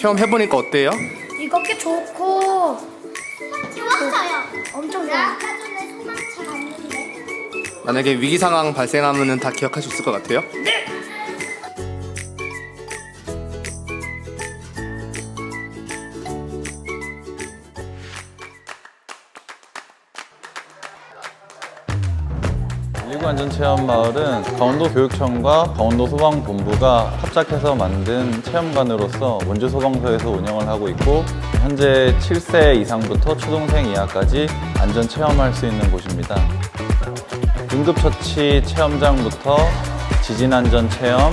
체험해보니까 어때요? 이거 꽤 좋고 좋았어요. 엄청 나 좋아. 아까 전에 소방차 갔는데. 만약에 위기 상황 발생하면은 다 기억할 수 있을 것 같아요? 일구 안전체험 마을은 강원도 교육청과 강원도 소방본부가 합작해서 만든 체험관으로서 원주 소방서에서 운영을 하고 있고 현재 7세 이상부터 초등생 이하까지 안전 체험할 수 있는 곳입니다. 응급처치 체험장부터 지진 안전 체험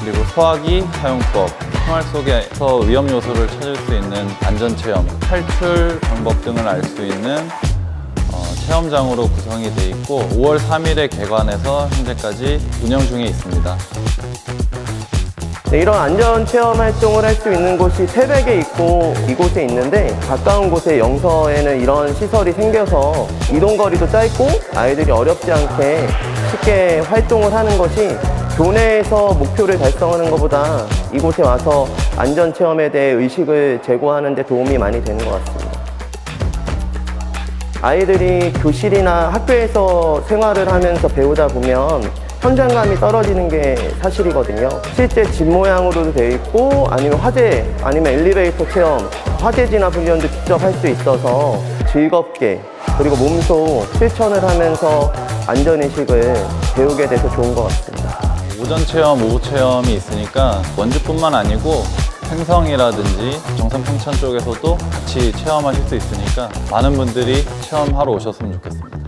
그리고 소화기 사용법, 생활 속에서 위험 요소를 찾을 수 있는 안전 체험, 탈출 방법 등을 알 수 있는 어, 체험장으로 구성이 돼 있고 5월 3일에 개관해서 현재까지 운영 중에 있습니다. 네, 이런 안전 체험 활동을 할 수 있는 곳이 태백에 있고 이곳에 있는데 가까운 곳에 영서에는 이런 시설이 생겨서 이동 거리도 짧고 아이들이 어렵지 않게 쉽게 활동을 하는 것이 교내에서 목표를 달성하는 것보다 이곳에 와서 안전 체험에 대해 의식을 제고하는 데 도움이 많이 되는 것 같습니다. 아이들이 교실이나 학교에서 생활을 하면서 배우다 보면 현장감이 떨어지는 게 사실이거든요. 실제 집 모양으로도 되어 있고 아니면 화재 아니면 엘리베이터 체험, 화재 진압 훈련도 직접 할 수 있어서 즐겁게 그리고 몸소 실천을 하면서 안전의식을 배우게 돼서 좋은 것 같습니다. 오전 체험, 오후 체험이 있으니까 원주뿐만 아니고 행성이라든지 정선 평천 쪽에서도 같이 체험하실 수 있으니까 많은 분들이 체험하러 오셨으면 좋겠습니다.